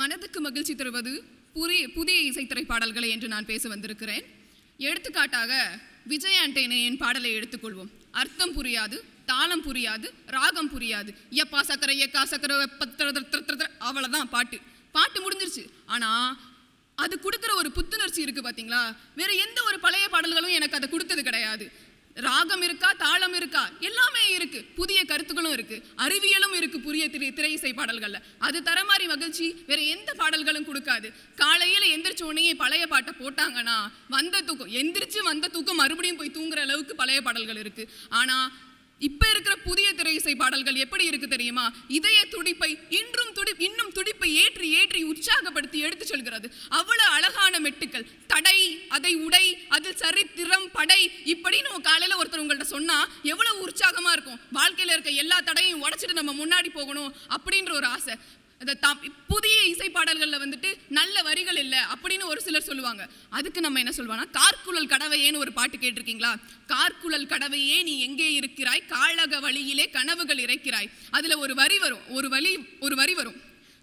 மனதுக்கு மகிழ்ச்சி தருவது புதிய புதிய இசைத்துறை பாடல்களை என்று நான் பேச வந்திருக்கிறேன். எடுத்துக்காட்டாக விஜய் என் பாடலை எடுத்துக்கொள்வோம். அர்த்தம் புரியாது தாளம் புரியாது ராகம் புரியாது. எப்பா சக்கரை எக்கா சக்கரை அவ்வளோதான் பாட்டு. பாட்டு முடிஞ்சிருச்சு. ஆனால் அது கொடுக்குற ஒரு புத்துணர்ச்சி இருக்குது பார்த்தீங்களா வேறு எந்த ஒரு பழைய பாடல்களும் எனக்கு அதை கொடுத்தது கிடையாது. ராகம் இருக்கா தாளம் இருக்கா? எல்லா இருக்கு. புதிய கருத்துகளும் இருக்கு. அறிவியலும் இருக்கு புதிய திரை இசை பாடல்கள்ல. அது தர மாதிரி மகிழ்ச்சி. வேற எந்த பாடல்களும் கொடுக்காது. காலையில எந்திரிச்ச உடனே பழைய பாட்டை போட்டாங்கன்னா வந்த தூக்கம் எந்திரிச்சு வந்த தூக்கம் மறுபடியும் போய் தூங்குற அளவுக்கு பழைய பாடல்கள் இருக்கு. ஆனா இப்ப இருக்கிற புதிய திரை இசை பாடல்கள் எப்படி இருக்கு தெரியுமா? இதய துடிப்பை இன்றும் துடி இன்னும் துடிப்பை ஏற்றி ஏற்றி உற்சாகப்படுத்தி எடுத்து செல்கிறது. அவ்வளவு அழகான மெட்டுக்கள். தடை அதை உடை சரித்திரம் படை இப்படின்னு நம்ம காலையில் ஒருத்தர் உங்கள்கிட்ட சொன்னால் எவ்வளோ உற்சாகமாக இருக்கும். வாழ்க்கையில் இருக்க எல்லா தடையும் உடச்சிட்டு நம்ம முன்னாடி போகணும் அப்படின்ற ஒரு ஆசை. புதிய இசை பாடல்களில் வந்துட்டு நல்ல வரிகள் இல்லை அப்படின்னு ஒரு சிலர் சொல்லுவாங்க. அதுக்கு நம்ம என்ன சொல்லுவானா கார்குழல் கடவையேன்னு ஒரு பாட்டு கேட்டிருக்கீங்களா? கார்குழல் கடவையே நீ எங்கே இருக்கிறாய்? காலக வழியிலே கனவுகள் இறைக்கிறாய். அதில் ஒரு வரி வரும். ஒரு வழி ஒரு வரி வரும்.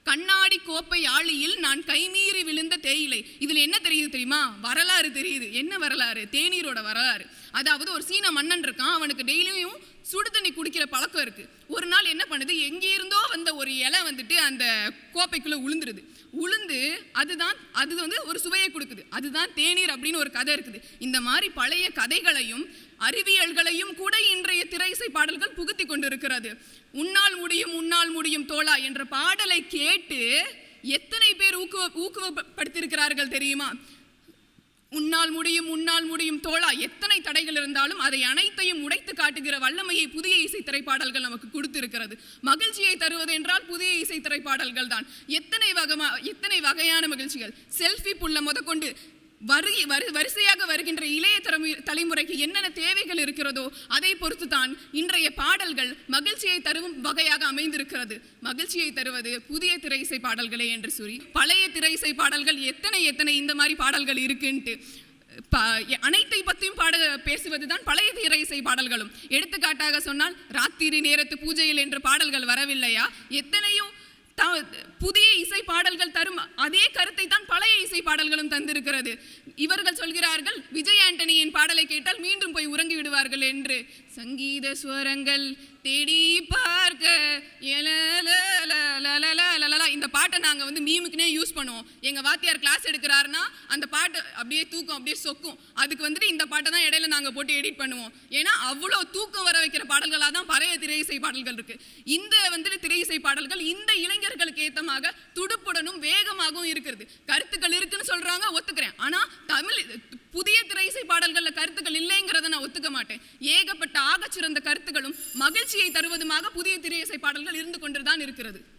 கண்ணாடி கோப்பை ஆளியில் நான் கைமீறி விழுந்த தேயிலை. இதில் என்ன தெரியுது தெரியுமா? வரலாறு தெரியுது. என்ன வரலாறு? தேநீரோட வரலாறு. அதாவது ஒரு சீன மன்னன் இருக்கான். அவனுக்கு டெய்லியும் சுடு தண்ணி குடிக்கிற பழக்கம் இருக்கு. ஒரு நாள் என்ன பண்ணுது? எங்கேருந்தோ வந்த ஒரு இலை வந்துட்டு அந்த கோப்பைக்குள்ள உளுந்துருது. உளுந்து அதுதான் அது வந்து ஒரு சுவையை கொடுக்குது. அதுதான் தேநீர் அப்படின்னு ஒரு கதை இருக்குது. இந்த மாதிரி பழைய கதைகளையும் அறிவியல்களையும் கூட இன்றைய திரைசை பாடல்கள் புகுத்தி கொண்டிருக்கிறது. உன்னால் முடியும் உன்னால் முடியும் தோழா என்ற பாடலை கேட்டு எத்தனை பேர் ஊக்குவ ஊக்குவப்படுத்தியிருக்கிறார்கள் தெரியுமா? என்னால் முடியும் உன்னால் முடியும். தோழா எத்தனை தடைகள் இருந்தாலும் அதை அனைத்தையும் உடைத்து காட்டுகிற வல்லமையை புதிய இசை திரைப்பாடல்கள் நமக்கு கொடுத்திருக்கிறது. மகிழ்ச்சியை தருவது என்றால் புதிய இசை திரைப்பாடல்கள் தான். எத்தனை வகமா எத்தனை வகையான மகிழ்ச்சிகள்? செல்ஃபி புள்ள முதற்கொண்டு வருகி வரு வரிசையாக வருகின்ற இளைய தலைமு தலைமுறைக்கு என்னென்ன தேவைகள் இருக்கிறதோ அதை பொறுத்து தான் இன்றைய பாடல்கள் மகிழ்ச்சியை தரும் வகையாக அமைந்திருக்கிறது. மகிழ்ச்சியை தருவது புதிய திரை இசை பாடல்களே என்று சொல்லி பழைய திரை இசை பாடல்கள் எத்தனை எத்தனை இந்த மாதிரி பாடல்கள் இருக்குன்ட்டு. அனைத்தை பற்றியும் பாட பேசுவது தான் பழைய தீர இசை பாடல்களும். எடுத்துக்காட்டாக சொன்னால் ராத்திரி நேரத்து பூஜையில் என்று பாடல்கள் வரவில்லையா? எத்தனையோ புதிய இசை பாடல்கள் தரும் அதே கருத்தை தான் பழைய இசை பாடல்களும் தந்திருக்கிறது. இவர்கள் சொல்கிறார்கள் விஜய் ஆண்டனியின் பாடலை கேட்டால் மீண்டும் போய் உறங்கி விடுவார்கள் என்று. சங்கீத சுவரங்கள் தேடி பார்க்க அந்த பாட்டை நாங்கள் வந்து மீமுக்குனே யூஸ் பண்ணுவோம். எங்கள் வாத்தியார் கிளாஸ் எடுக்கிறாருன்னா அந்த பாட்டு அப்படியே தூக்கம் அப்படியே சொக்கும். அதுக்கு வந்துட்டு இந்த பாட்டை தான் இடையில நாங்கள் போட்டு எடிட் பண்ணுவோம். ஏன்னா அவ்வளோ தூக்கம் வர வைக்கிற பாடல்களாக தான் பழைய திரை இசை பாடல்கள் இருக்குது இந்த வந்துட்டு திரை இசை பாடல்கள் இந்த இளைஞர்களுக்கு ஏற்றமாக துடுப்புடனும் வேகமாகவும் இருக்கிறது. கருத்துக்கள் இருக்குன்னு சொல்கிறாங்க ஒத்துக்கிறேன். ஆனால் தமிழ் புதிய திரை இசை பாடல்களில் கருத்துக்கள் இல்லைங்கிறத நான் ஒத்துக்க மாட்டேன். ஏகப்பட்ட ஆகச்சிறந்த கருத்துக்களும் மகிழ்ச்சியை தருவதுமாக புதிய திரை இசை பாடல்கள் இருந்து கொண்டு தான் இருக்கிறது.